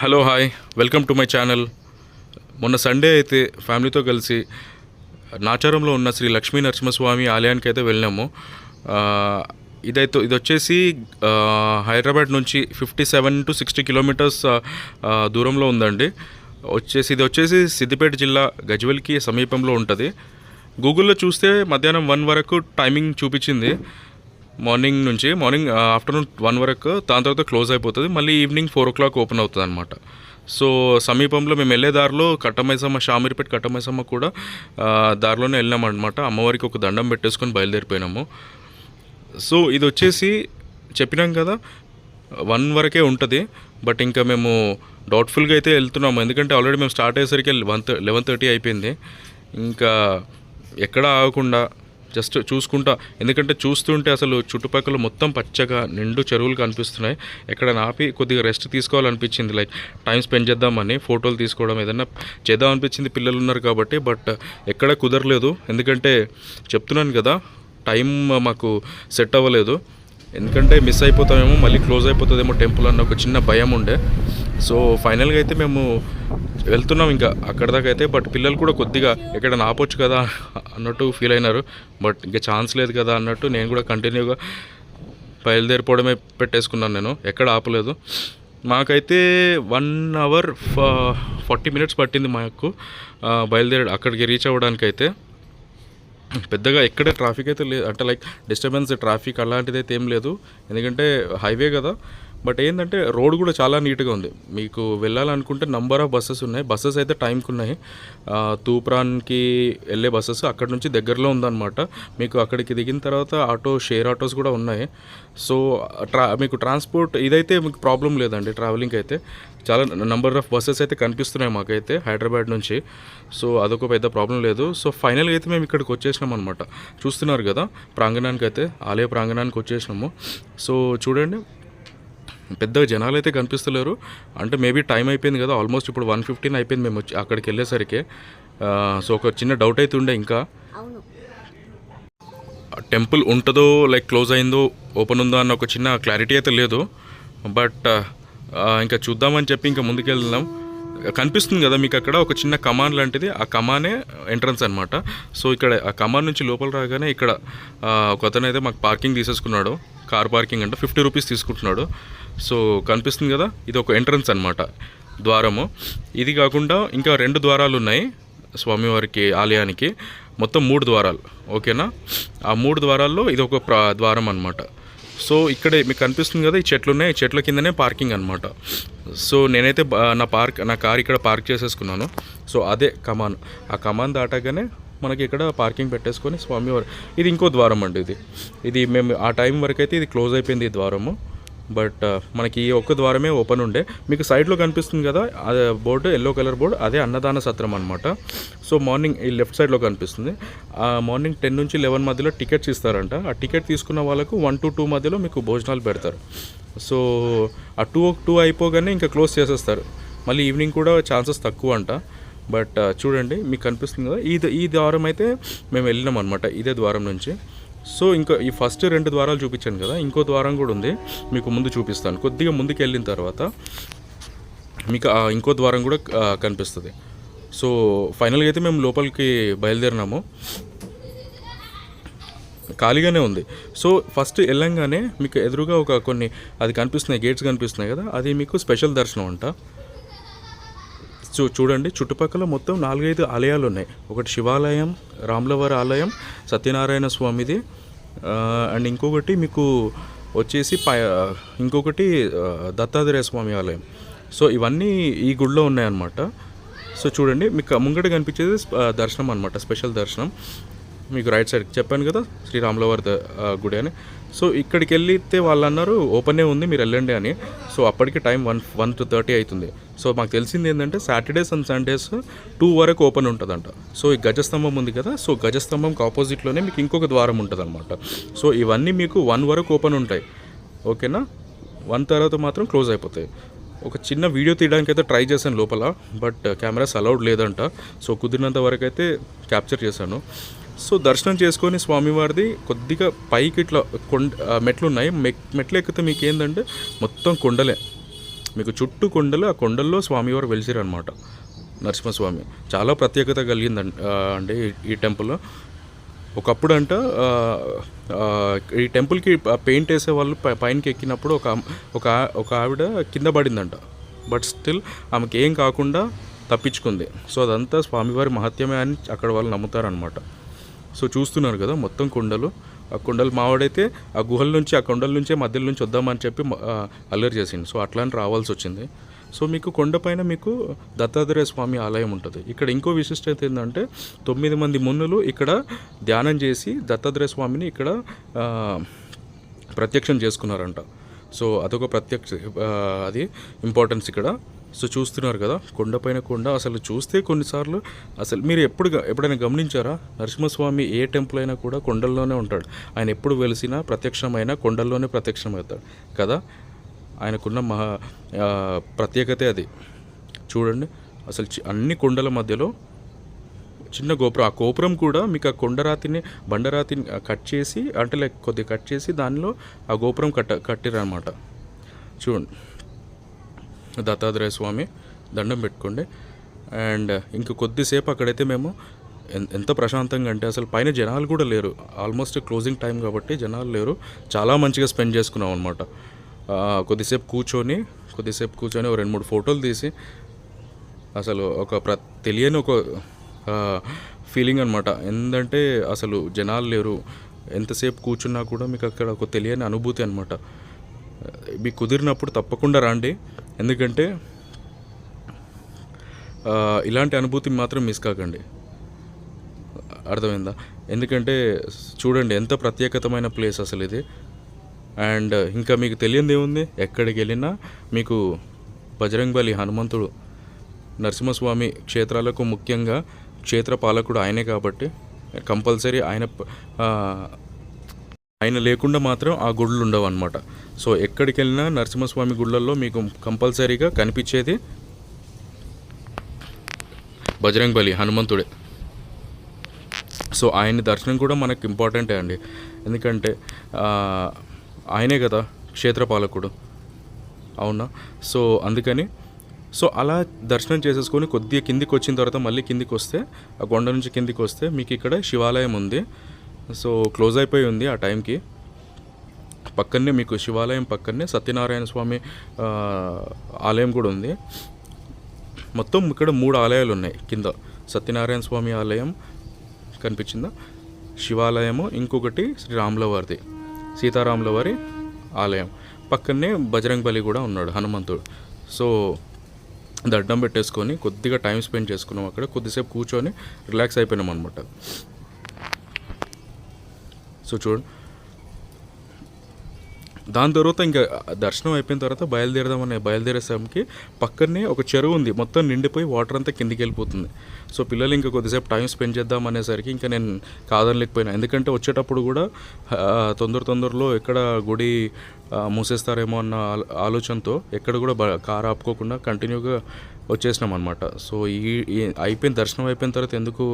Hello hi welcome to my channel. మొన్న Sunday అయితే ఫ్యామిలీతో కలిసి నాచారంలో ఉన్న శ్రీ లక్ష్మీ నరసింహస్వామి ఆలయానికి అయితే వెళ్ళాము ఇదైతే ఇది వచ్చేసి హైదరాబాద్ నుంచి fifty seven to sixty kilometres దూరంలో ఉందండి. వచ్చేసి ఇది వచ్చేసి సిద్దిపేట జిల్లా గజ్వెల్కి సమీపంలో ఉంటుంది. గూగుల్లో చూస్తే మధ్యాహ్నం వన్ వరకు టైమింగ్ చూపించింది. మార్నింగ్ నుంచి మార్నింగ్ ఆఫ్టర్నూన్ వన్ వరకు దాని తర్వాత క్లోజ్ అయిపోతుంది. మళ్ళీ evening four o'clock open అవుతుంది అనమాట సో సమీపంలో మేము వెళ్ళే దారిలో కట్టమైసమ్మ షామీర్పేట కట్టమైసమ్మ కూడా దారిలోనే దారిలోనే అనమాట అమ్మవారికి ఒక దండం పెట్టేసుకొని బయలుదేరిపోయినాము. సో ఇది వచ్చేసి చెప్పినాం కదా వన్ వరకే ఉంటుంది. బట్ ఇంకా మేము డౌట్ఫుల్గా అయితే వెళ్తున్నాము. ఎందుకంటే ఆల్రెడీ మేము స్టార్ట్ అయ్యేసరికి వన్ లెవెన్ థర్టీ అయిపోయింది. ఇంకా ఎక్కడ ఆగకుండా జస్ట్ చూసుకుంటా. ఎందుకంటే చూస్తుంటే అసలు చుట్టుపక్కల మొత్తం పచ్చగా నిండు చెరువులు కనిపిస్తున్నాయి. ఎక్కడ ఆపి కొద్దిగా రెస్ట్ తీసుకోవాలనిపించింది. లైక్ టైం స్పెండ్ చేద్దామని ఫోటోలు తీసుకోవడం ఏదైనా చేద్దాం అనిపించింది పిల్లలు ఉన్నారు కాబట్టి బట్ ఎక్కడ కుదరలేదు. ఎందుకంటే చెప్తున్నాను కదా టైం మాకు సెట్ అవ్వలేదు. ఎందుకంటే మిస్ అయిపోతామేమో మళ్ళీ క్లోజ్ అయిపోతుందేమో టెంపుల్ అన్న ఒక చిన్న భయం ఉండే. సో ఫైనల్గా అయితే మేము వెళ్తున్నాం ఇంకా అక్కడ దాకా అయితే బట్ పిల్లలు కూడా కొద్దిగా ఎక్కడ ఆపొచ్చు కదా అన్నట్టు ఫీల్ అయినారు. బట్ ఇంకా ఛాన్స్ లేదు కదా అన్నట్టు నేను కూడా కంటిన్యూగా బయలుదేరిపోవడమే పెట్టేసుకున్నాను నేను. ఎక్కడ ఆపలేదు. మాకైతే వన్ అవర్ ఫార్టీ మినిట్స్ పట్టింది మాకు బయలుదేరి అక్కడికి రీచ్ అవ్వడానికి అయితే పెద్దగా ఎక్కడ ట్రాఫిక్ అయితే లేదు అంటే లైక్ డిస్టర్బెన్స్ ట్రాఫిక్ అలాంటిది అయితే ఏం లేదు. ఎందుకంటే హైవే కదా. బట్ ఏంటంటే రోడ్ కూడా చాలా నీట్గా ఉంది. మీకు వెళ్ళాలనుకుంటే నంబర్ ఆఫ్ బస్సెస్ ఉన్నాయి. బస్సెస్ అయితే టైంకి ఉన్నాయి. తూప్రాన్కి వెళ్ళే బస్సెస్ అక్కడ నుంచి దగ్గరలో ఉందన్నమాట. మీకు అక్కడికి దిగిన తర్వాత ఆటో షేర్ ఆటోస్ కూడా ఉన్నాయి. సో ట్రా మీకు ట్రాన్స్పోర్ట్ ఇదైతే మీకు ప్రాబ్లం లేదండి ట్రావెలింగ్ అయితే. చాలా నంబర్ ఆఫ్ బస్సెస్ అయితే కనిపిస్తున్నాయి మాకైతే హైదరాబాద్ నుంచి. సో అదొక పెద్ద ప్రాబ్లం లేదు. సో ఫైనల్గా అయితే మేము ఇక్కడికి వచ్చేసినాం అనమాట చూస్తున్నారు కదా ప్రాంగణానికి అయితే ఆలయ ప్రాంగణానికి వచ్చేసినాము. సో చూడండి పెద్దగా జనాలు అయితే కనిపిస్తలేరు. అంటే మేబీ టైం అయిపోయింది కదా ఆల్మోస్ట్ ఇప్పుడు వన్ ఫిఫ్టీన్ అయిపోయింది మేము వచ్చి అక్కడికి వెళ్ళేసరికి. సో ఒక చిన్న డౌట్ అయితే ఉండే ఇంకా. టెంపుల్ ఉంటుందో లైక్ క్లోజ్ అయిందో ఓపెన్ ఉందో అన్న ఒక చిన్న క్లారిటీ అయితే లేదు. బట్ ఇంకా చూద్దామని చెప్పి ఇంకా ముందుకెళ్దాం. కనిపిస్తుంది కదా మీకు అక్కడ ఒక చిన్న కమాన్ లాంటిది. ఆ కమానే ఎంట్రన్స్ అనమాట సో ఇక్కడ ఆ కమాన్ నుంచి లోపల రాగానే ఇక్కడ ఒక అతను అయితే మాకు పార్కింగ్ తీసేసుకున్నాడు. కార్ పార్కింగ్ అంటే ఫిఫ్టీ రూపీస్ తీసుకుంటున్నాడు. సో కనిపిస్తుంది కదా ఇది ఒక ఎంట్రన్స్ అనమాట ద్వారము. ఇది కాకుండా ఇంకా రెండు ద్వారాలు ఉన్నాయి స్వామివారికి ఆలయానికి. మొత్తం మూడు ద్వారాలు ఓకేనా? ఆ మూడు ద్వారాల్లో ఇది ఒక ద్వారం అనమాట సో ఇక్కడే మీకు కనిపిస్తుంది కదా ఈ చెట్లు ఉన్నాయి. ఈ చెట్ల కిందనే పార్కింగ్ అనమాట సో నేనైతే నా పార్క్ నా కార్ ఇక్కడ పార్క్ చేసేసుకున్నాను. సో అదే కమాన్ ఆ కమాన్ దాటాగానే మనకి ఇక్కడ పార్కింగ్ పెట్టేసుకొని స్వామివారి ఇది ఇంకో ద్వారం అండి ఇది. ఇది మేము ఆ టైం వరకు అయితే ఇది క్లోజ్ అయిపోయింది ఈ ద్వారము. బట్ uh, మనకి ఈ ఒక్క ద్వారమే ఓపెన్ ఉండే. మీకు సైడ్లో కనిపిస్తుంది కదా అదే బోర్డు ఎల్లో కలర్ బోర్డు అదే అన్నదాన సత్రం అనమాట సో మార్నింగ్ ఈ లెఫ్ట్ సైడ్లో కనిపిస్తుంది. ఆ మార్నింగ్ టెన్ నుంచి లెవెన్ మధ్యలో టికెట్స్ ఇస్తారంట. ఆ టికెట్ తీసుకున్న వాళ్ళకు వన్ టు టూ మధ్యలో మీకు భోజనాలు పెడతారు. సో ఆ టూ టూ అయిపోగానే ఇంకా క్లోజ్ చేసేస్తారు. మళ్ళీ ఈవినింగ్ కూడా ఛాన్సెస్ తక్కువ అంట. బట్ uh, చూడండి మీకు కనిపిస్తుంది కదా ఈ ఈ ద్వారం అయితే మేము వెళ్ళినాం అనమాట ఇదే ద్వారం నుంచి. సో ఇంకా ఈ ఫస్ట్ రెండు ద్వారాలు చూపించాను కదా ఇంకో ద్వారం కూడా ఉంది. మీకు ముందు చూపిస్తాను. కొద్దిగా ముందుకు వెళ్ళిన తర్వాత మీకు ఆ ఇంకో ద్వారం కూడా కనిపిస్తుంది. సో ఫైనల్గా అయితే మేము లోపలికి బయలుదేరినాము. ఖాళీగానే ఉంది. సో ఫస్ట్ వెళ్ళంగానే మీకు ఎదురుగా ఒక కొన్ని అది కనిపిస్తున్నాయి గేట్స్ కనిపిస్తున్నాయి కదా అది మీకు స్పెషల్ దర్శనం అంట. చూ చూడండి చుట్టుపక్కల మొత్తం నాలుగైదు ఆలయాలు ఉన్నాయి. ఒకటి శివాలయం రాములవారి ఆలయం సత్యనారాయణ స్వామిది అండ్ ఇంకొకటి మీకు వచ్చేసి ఇంకొకటి దత్తాత్రేయ స్వామి ఆలయం. సో ఇవన్నీ ఈ గుడిలో ఉన్నాయన్నమాట. సో చూడండి మీకు ముంగట కనిపించేది దర్శనం అనమాట స్పెషల్ దర్శనం. మీకు రైట్ సైడ్ చెప్పాను కదా శ్రీరాములవారి ద- గుడి అని. సో ఇక్కడికి వెళ్ళితే వాళ్ళు అన్నారు ఓపెనే ఉంది మీరు వెళ్ళండి అని. సో అప్పటికి time one one two thirty అవుతుంది సో మాకు తెలిసింది ఏంటంటే సాటర్డేస్ అండ్ సండేస్ టూ వరకు ఓపెన్ ఉంటుందంట. సో ఈ గజస్తంభం ఉంది కదా సో గజస్తంభంకి ఆపోజిట్లోనే మీకు ఇంకొక ద్వారం ఉంటుంది అనమాట సో ఇవన్నీ మీకు వన్ వరకు ఓపెన్ ఉంటాయి. ఓకేనా? వన్ తర్వాత మాత్రం క్లోజ్ అయిపోతాయి. ఒక చిన్న వీడియో తీయడానికి అయితే ట్రై చేశాను లోపల బట్ కెమెరాస్ అలౌడ్ లేదంట. సో కుదిరినంత వరకు అయితే క్యాప్చర్ చేశాను. సో దర్శనం చేసుకొని స్వామివారిది కొద్దిగా పైకి ఇట్లా కొండ మెట్లు ఉన్నాయి మె- మెట్లు ఎక్కితే మీకు ఏంటంటే మొత్తం కొండలే. మీకు చుట్టూ కొండలు ఆ కొండల్లో స్వామివారు వెలిసిరనమాట నరసింహస్వామి. చాలా ప్రత్యేకత కలిగింది ఆ, అండి ఈ- టెంపుల్ ఒకప్పుడు అంట ఈ టెంపుల్కి పెయింట్ వేసే వాళ్ళు పైనకి ఎక్కినప్పుడు ఒక ఒక ఒక ఆవిడ కింద పడిందంట. బట్ స్టిల్ ఆమెకి ఏం కాకుండా తప్పించుకుంది. సో అదంతా స్వామివారి మహత్యమే అని అక్కడ వాళ్ళు నమ్ముతారనమాట సో చూస్తున్నారు కదా మొత్తం కొండలు. ఆ కొండలు మావాడైతే ఆ గుహల నుంచి ఆ కొండల నుంచే మధ్యలో నుంచి వద్దామని చెప్పి అల్లరి చేసింది సో అట్లాంటి రావాల్సి వచ్చింది. సో మీకు కొండపైన మీకు దత్తాత్రేయ స్వామి ఆలయం ఉంటుంది. ఇక్కడ ఇంకో విశిష్టత ఏంటంటే తొమ్మిది మంది మున్నులు ఇక్కడ ధ్యానం చేసి దత్తాత్రేయ స్వామిని ఇక్కడ ప్రత్యక్షం చేసుకున్నారంట. సో అదొక ప్రత్యక్ష అది ఇంపార్టెన్స్ ఇక్కడ. సో చూస్తున్నారు కదా కొండపైన కొండ అసలు చూస్తే కొన్నిసార్లు అసలు మీరు ఎప్పుడు ఎప్పుడైనా గమనించారా? నరసింహస్వామి ఏ టెంపుల్ అయినా కూడా కొండల్లోనే ఉంటాడు. ఆయన ఎప్పుడు వెలిసినా ప్రత్యక్షమైన కొండల్లోనే ప్రత్యక్షమవుతాడు. కదా? ఆయనకున్న మహా ప్రత్యేకతే అది. చూడండి అసలు అన్ని కొండల మధ్యలో చిన్న గోపురం ఆ గోపురం కూడా మీకు ఆ కొండరాతిని బండరాతిని కట్ చేసి అంటే లైక్ కొద్దిగా కట్ చేసి దానిలో ఆ గోపురం కట్ట కట్టిరనమాట చూడండి. దత్తాత్రేయ స్వామి దండం పెట్టుకోండి. అండ్ ఇంక కొద్దిసేపు అక్కడైతే మేము ఎంత ప్రశాంతంగా అంటే అసలు పైన జనాలు కూడా లేరు. ఆల్మోస్ట్ క్లోజింగ్ టైం కాబట్టి జనాలు లేరు. చాలా మంచిగా స్పెండ్ చేసుకున్నాం అనమాట కొద్దిసేపు కూర్చొని కొద్దిసేపు కూర్చొని ఒక రెండు మూడు ఫోటోలు తీసి అసలు ఒక ప్ర తెలియని ఒక ఫీలింగ్ అనమాట ఏంటంటే అసలు జనాలు లేరు. ఎంతసేపు కూర్చున్నా కూడా మీకు అక్కడ ఒక తెలియని అనుభూతి అనమాట మీకు కుదిరినప్పుడు తప్పకుండా రండి. ఎందుకంటే ఇలాంటి అనుభూతిని మాత్రం మిస్ కాకండి. అర్థమైందా? ఎందుకంటే చూడండి ఎంత ప్రత్యేకతమైన ప్లేస్ అసలు ఇది. అండ్ ఇంకా మీకు తెలియంది ఏముంది? ఎక్కడికి వెళ్ళినా మీకు బజరంగబలి హనుమంతుడు నరసింహస్వామి క్షేత్రాలకు ముఖ్యంగా క్షేత్ర పాలకుడు ఆయనే కాబట్టి కంపల్సరీ ఆయన ఆయన లేకుండా మాత్రం ఆ గుళ్ళు ఉండవు అనమాట సో ఎక్కడికి వెళ్ళినా నరసింహస్వామి గుళ్ళల్లో మీకు కంపల్సరీగా కనిపించేది బజరంగ్ బలి హనుమంతుడే. సో ఆయన దర్శనం కూడా మనకు ఇంపార్టెంటే అండి. ఎందుకంటే ఆయనే కదా క్షేత్రపాలకుడు అవునా? సో అందుకని సో అలా దర్శనం చేసేసుకొని కొద్దిగా కిందికి వచ్చిన తర్వాత మళ్ళీ కిందికి వస్తే ఆ కొండ నుంచి కిందికి వస్తే మీకు ఇక్కడ శివాలయం ఉంది. సో క్లోజ్ అయిపోయి ఉంది ఆ టైంకి. పక్కనే మీకు శివాలయం పక్కనే సత్యనారాయణ స్వామి ఆలయం కూడా ఉంది. మొత్తం ఇక్కడ మూడు ఆలయాలు ఉన్నాయి. కింద సత్యనారాయణ స్వామి ఆలయం కనిపించిందా? శివాలయము ఇంకొకటి శ్రీ రాముల వారిది సీతారాముల వారి ఆలయం. పక్కనే బజరంగ్ బలి కూడా ఉన్నాడు హనుమంతుడు. సో దడ్డం పెట్టేసుకొని కొద్దిగా టైం స్పెండ్ చేసుకున్నాం అక్కడ. కొద్దిసేపు కూర్చొని రిలాక్స్ అయిపోయినాం అనమాట సో చూడండి దాని తర్వాత ఇంకా దర్శనం అయిపోయిన తర్వాత బయలుదేరదామని బయలుదేరేసరికి పక్కనే ఒక చెరువు ఉంది. మొత్తం నిండిపోయి వాటర్ అంతా కిందికి వెళ్ళిపోతుంది. సో పిల్లలు ఇంకా కొద్దిసేపు టైం స్పెండ్ చేద్దాం అనేసరికి ఇంకా నేను కాదనలేకపోయినా. ఎందుకంటే వచ్చేటప్పుడు కూడా తొందర తొందరలో ఎక్కడ గుడి మూసేస్తారేమో అన్న ఆలోచనతో ఎక్కడ కూడా కారు ఆపుకోకుండా కంటిన్యూగా వచ్చేసినాం అనమాట సో ఈ అయిపోయిన దర్శనం అయిపోయిన తర్వాత ఎందుకు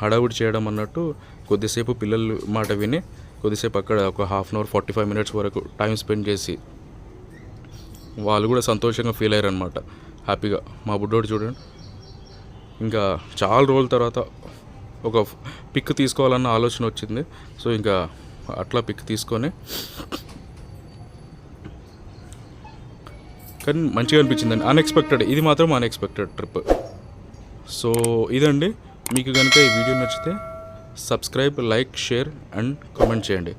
హడావుడి చేయడం అన్నట్టు కొద్దిసేపు పిల్లలు మాట విని కొద్దిసేపు అక్కడ ఒక half an hour forty five minutes వరకు టైం స్పెండ్ చేసి వాళ్ళు కూడా సంతోషంగా ఫీల్ అయ్యారు అనమాట హ్యాపీగా. మా బుడ్డోడు చూడండి. ఇంకా చాలా రోజుల తర్వాత ఒక పిక్ తీసుకోవాలన్న ఆలోచన వచ్చింది. సో ఇంకా అట్లా పిక్ తీసుకొని కానీ మంచిగా అనిపించిందండి అన్ఎక్స్పెక్టెడ్ ఇది మాత్రం అన్ఎక్స్పెక్టెడ్ ట్రిప్ సో ఇదండి. మీకు కనుక ఈ వీడియో నచ్చితే subscribe like share and comment చేయండి.